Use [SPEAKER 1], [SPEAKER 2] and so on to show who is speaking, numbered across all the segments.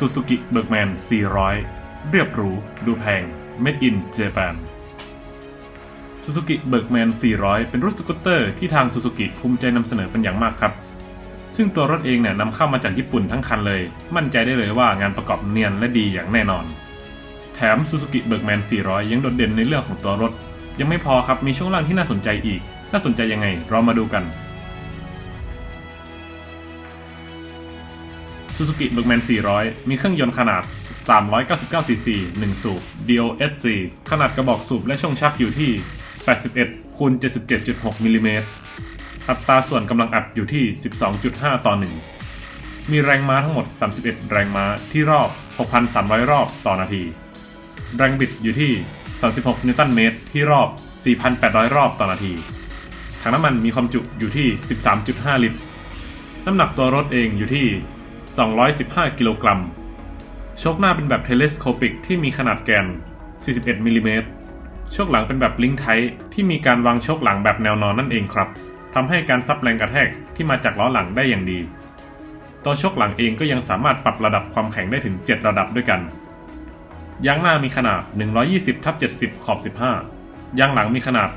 [SPEAKER 1] Suzuki Bergman 400 เรียบหรู ดูแพง Made in Japan Suzuki Bergman 400 เป็นรถสกูตเตอร์ที่ทาง Suzuki ภูมิใจนำเสนอเป็นอย่างมากครับ ซึ่งตัวรถเองเนี่ยนำเข้ามาจากญี่ปุ่นทั้งคันเลย มั่นใจได้เลยว่างานประกอบเนียนและดีอย่างแน่นอน แถม Suzuki Bergman 400 ยังโดดเด่นในเรื่องของตัวรถ ยังไม่พอครับมีช่วงล่างที่น่าสนใจอีก น่าสนใจยังไง เรามาดูกัน Suzuki Bergman 400 มีเครื่องยนต์ขนาด 399 cc 1 สูบ DOSC ขนาดกระบอกสูบและช่องชักอยู่ที่ 81คูณ77.6มิลลิเมตร อัตราส่วนกำลังอัดอยู่ที่ 12.5 ต่อ 1 มีแรงม้าทั้งหมด 31 แรงม้าที่รอบ 6,300 รอบต่อนาที แรงบิดอยู่ที่ 36 นิวตันเมตร ที่รอบ 4,800 รอบต่อนาที ถังน้ำมันมีความจุอยู่ที่ 13.5 ลิตร น้ำหนักตัวรถเองอยู่ที่ 215 กิโลกรัม โชคหน้าเป็นแบบเทเลสโคปิกที่มีขนาดแกน 41มิลลิเมตร โชคหลังเป็นแบบลิงไทที่มีการวางโชคหลังแบบแนวนอนนั่นเองครับทำให้การซับแรงกระแทกที่มาจากล้อหลังได้อย่างดี ตัวโชคหลังเองก็ยังสามารถปรับระดับความแข็งได้ถึง 7 ระดับด้วยกัน ยางหน้ามีขนาด 120ทับ70 ขอบ 15 ยางหลังมีขนาด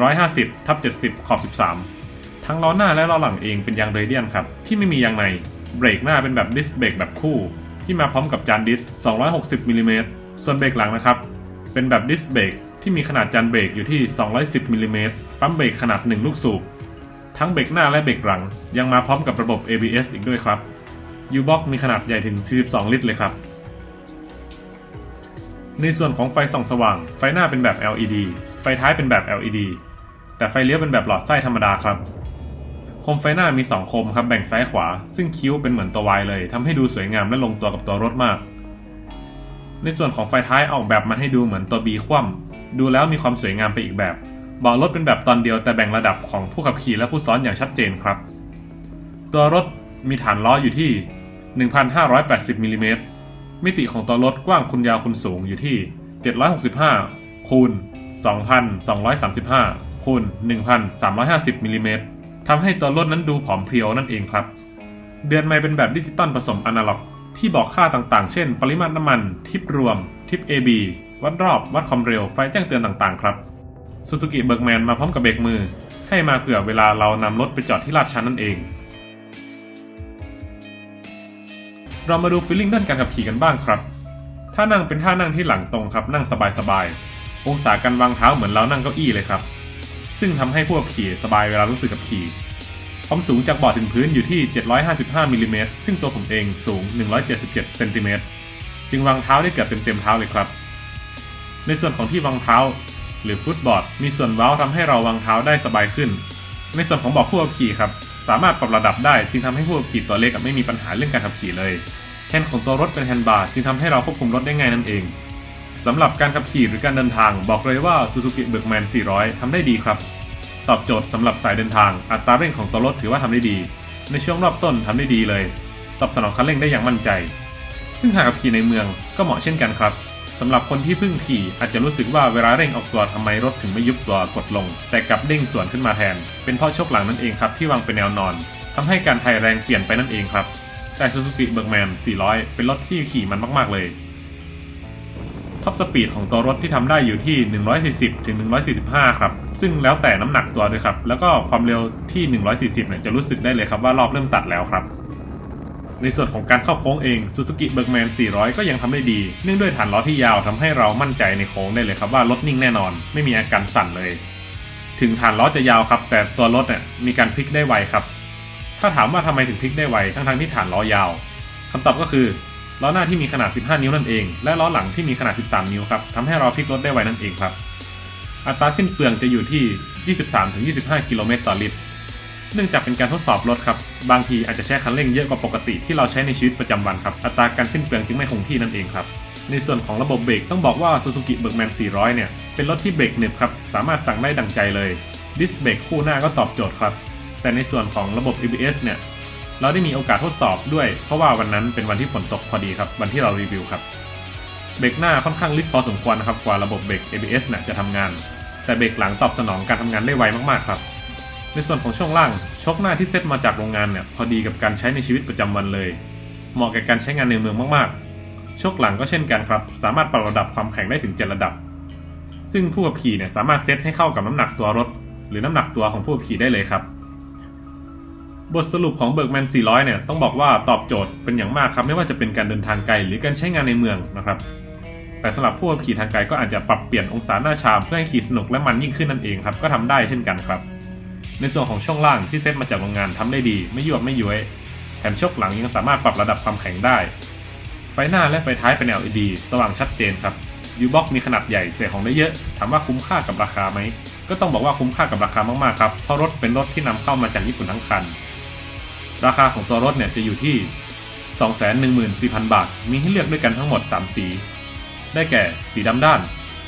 [SPEAKER 1] 150ทับ70 ขอบ 13 ทั้งล้อหน้าและล้อหลังเองเป็นยางเรเดียนครับ ที่ไม่มียางใน เบรกหน้าเป็นแบบดิสเบรกแบบคู่ ที่มาพร้อมกับจานดิส 260มิลลิเมตรส่วนเบรกหลังนะครับ เป็นแบบดิสเบรกที่มีขนาดจานเบรกอยู่ที่ 210มิลลิเมตรปั๊มเบรกขนาด 1 ลูกสูบ ทั้งเบรกหน้าและเบรกหลัง ยังมาพร้อมกับระบบ ABS อีกด้วยครับ U-Box มีขนาดใหญ่ถึง 42 ลิตรเลยครับ ในส่วนของไฟส่องสว่าง ไฟหน้าเป็นแบบ LED ไฟท้ายเป็นแบบ LED แต่ไฟเลี้ยวเป็นแบบหลอดไส้ธรรมดาครับ คมไฟหน้ามี2โคมครับแบ่งซ้ายขวา ซึ่งคิ้วเป็นเหมือนตัววายเลยทำให้ดูสวยงามและลงตัวกับตัวรถมาก ในส่วนของไฟท้ายออกแบบมาให้ดูเหมือนตัว B คว่ำดูแล้วมีความสวยงามไปอีกแบบเบาะรถเป็นแบบตอนเดียวแต่แบ่งระดับของผู้ขับขี่และผู้ซ้อนอย่างชัดเจนครับ ตัวรถมีฐานล้ออยู่ที่ 1,580มิลลิเมตรมิติของตัวรถกว้างคูณยาวคูณสูงอยู่ที่ 765คูณ2,235คูณ1,350มิลลิเมตร ทำให้ตัวรถนั้นดูผอมเพรียวนั่นเองครับ เดือนไม่เป็นแบบดิจิตอลผสมอนาล็อก ที่บอกค่าต่างๆ เช่น ปริมาตรน้ำมัน ทิปรวม ทิป AB วัดรอบ วัดความเร็ว ไฟแจ้งเตือนต่างๆ ครับซูซูกิเบิร์กแมนมาพร้อมกับเบรกมือ ให้มาเผื่อเวลาเรานำรถไปจอดที่ลาดชันนั่นเอง เรามาดูฟีลลิ่งด้านการขับขี่กันบ้างครับถ้านั่งเป็นท่านั่งที่หลังตรงครับ นั่งสบายๆ องศาการวางเท้าเหมือนเรานั่งเก้าอี้เลยครับ ซึ่งทำให้ผู้ขับขี่สบายเวลารู้สึกขับขี่ ความสูงจากบอร์ดถึงพื้นอยู่ที่ 755มิลลิเมตรซึ่งตัวผมเองสูง 177เซนติเมตรจึงวางเท้าได้เกือบเต็มๆเท้าเลยครับ ในส่วนของที่วางเท้า หรือฟุตบอร์ด มีส่วนเว้าทำให้เราวางเท้าได้สบายขึ้น ในส่วนของเบาะผู้ขับขี่ครับสามารถปรับระดับได้จึงทำให้ผู้ขับขี่ตัวเล็กไม่มีปัญหาเรื่องการขับขี่เลยแฮนด์ของตัวรถเป็นแฮนด์บาร์จึงทำให้เราควบคุมรถได้ง่ายนั่นเอง สำหรับการขับขี่หรือการเดินทางบอกเลยว่า Suzuki Bergman 400 ทำได้ดีครับ ตอบโจทย์สำหรับสายเดินทาง อัตราเร่งของตัวรถถือว่าทำได้ดี ในช่วงรอบต้นทำได้ดีเลย ตอบสนองคันเร่งได้อย่างมั่นใจ ซึ่งหากขับขี่ในเมืองก็เหมาะเช่นกันครับสำหรับคนที่เพิ่งขี่อาจจะรู้สึกว่าเวลาเร่งออกตัวทำไมรถถึงไม่ยุบตัวกดลง แต่กลับเด้งสวนขึ้นมาแทน เป็นเพราะโชคหลังนั่นเองครับที่วางเป็นแนวนอนทำให้การถ่ายแรงเปลี่ยนไปนั่นเองครับแต่ Suzuki Bergman 400 เป็นรถที่ขี่มันมากๆเลย ท็อปสปีดของตัวรถที่ทำได้อยู่ที่ 140 ถึง 145 ครับ ซึ่งแล้วแต่น้ำหนักตัวด้วยครับ แล้วก็ความเร็วที่ 140 เนี่ยจะรู้สึกได้เลยครับว่ารอบเริ่มตัดแล้วครับ ในส่วนของการเข้าโค้งเอง Suzuki Bergman 400 ก็ยังทำได้ดี เนื่องด้วยฐานล้อที่ยาวทำให้เรามั่นใจในโค้งได้เลยครับว่ารถนิ่งแน่นอน ไม่มีอาการสั่นเลย ถึงฐานล้อจะยาวครับ แต่ตัวรถเนี่ยมีการพลิกได้ไวครับ ถ้าถามว่าทำไมถึงพลิกได้ไว ทั้งๆที่ฐานล้อยาวคำตอบก็คือ ล้อหน้าที่มีขนาด 15 นิ้วนั่นเอง และล้อหลังที่มีขนาด 13 นิ้วครับทำให้เราพลิกรถได้ไวนั่นเองครับ อัตราสิ้นเปลืองจะอยู่ที่ 23-25 กิโลเมตรต่อลิตร เนื่องจากเป็นการทดสอบรถครับ บางทีอาจจะใช้คันเร่งเยอะกว่าปกติที่เราใช้ในชีวิตประจำวันครับ อัตราการสิ้นเปลืองจึงไม่คงที่นั่นเองครับ ในส่วนของระบบเบรกต้องบอกว่า Suzuki Bergman 400 เนี่ย เป็นรถที่เบรกหนึบครับ สามารถสั่งได้ดังใจเลย ดิสเบรกคู่หน้าก็ตอบโจทย์ครับ แต่ในส่วนของระบบ ABS เนี่ย เราได้มีโอกาสทดสอบด้วย เพราะว่าวันนั้นเป็นวันที่ฝนตกพอดีครับ วันที่เรารีวิวครับ เบรกหน้าค่อนข้างลึกพอสมควรนะครับ กว่าระบบเบรก ABS น่ะจะทำงาน แต่เบรกหลังตอบสนองการทำงานได้ไวมากๆครับ ในส่วนของช่วงล่างชกหน้าที่เซตมาจากโรงงานเนี่ยพอดีกับการใช้ในชีวิตประจำวันเลย เหมาะแก่การใช้งานในเมืองมากๆชคหลังก็เช่นกันครับ สามารถปรับระดับความแข็งได้ถึง7ระดับ ซึ่งผู้ขับขี่เนี่ยสามารถเซตให้เข้ากับน้ำหนักตัวรถ หรือน้ำหนักตัวของผู้ขับขี่ได้เลยครับ บทสรุปของเบิร์กแมน 400 เนี่ยต้องบอกว่าตอบโจทย์เป็นอย่างมากครับไม่ว่าจะเป็นการเดินทางไกลหรือการใช้งานในเมืองนะครับ แต่สำหรับผู้ขับขี่ทางไกลก็อาจจะปรับเปลี่ยนองศาหน้าชามเพื่อให้ขี่สนุกและมันยิ่งขึ้นนั่นเองครับก็ทำได้เช่นกันครับ ในส่วนของช่วงล่างที่เซตมาจากโรงงานทำได้ดี ไม่ยวบไม่ย้วยแถมชคหลังยังสามารถปรับระดับความแข็งได้ ไฟหน้าและไฟท้ายเป็น LED สว่างชัดเจนครับยูบ็อกมีขนาดใหญ่แต่ของได้เยอะถามว่าคุ้มค่ากับราคาไหมก็ต้องบอกว่าคุ้มค่ากับราคามากๆครับเพราะรถเป็นรถที่นำเข้ามาจากญี่ปุ่นทั้งคัน ราคาของตัวรถเนี่ยจะอยู่ที่ 214,000 บาท มีให้เลือกด้วยกันทั้งหมด 3 สี ได้แก่สีดำด้าน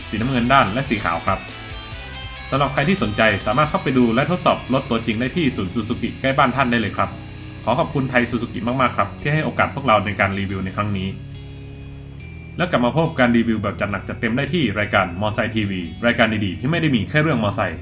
[SPEAKER 1] สีน้ำเงินด้าน และสีขาวครับสำหรับใครที่สนใจสามารถเข้าไปดูและทดสอบรถตัวจริงได้ที่ศูนย์ซูซูกิใกล้บ้านท่านได้เลยครับ ขอขอบคุณไทยซูซูกิมากๆครับ ที่ให้โอกาสพวกเราในการรีวิวในครั้งนี้ แล้วกลับมาพบการรีวิวแบบจัดหนักจัดเต็มได้ที่รายการมอไซค์ทีวีรายการดีๆที่ไม่ได้มีแค่เรื่องมอไซค์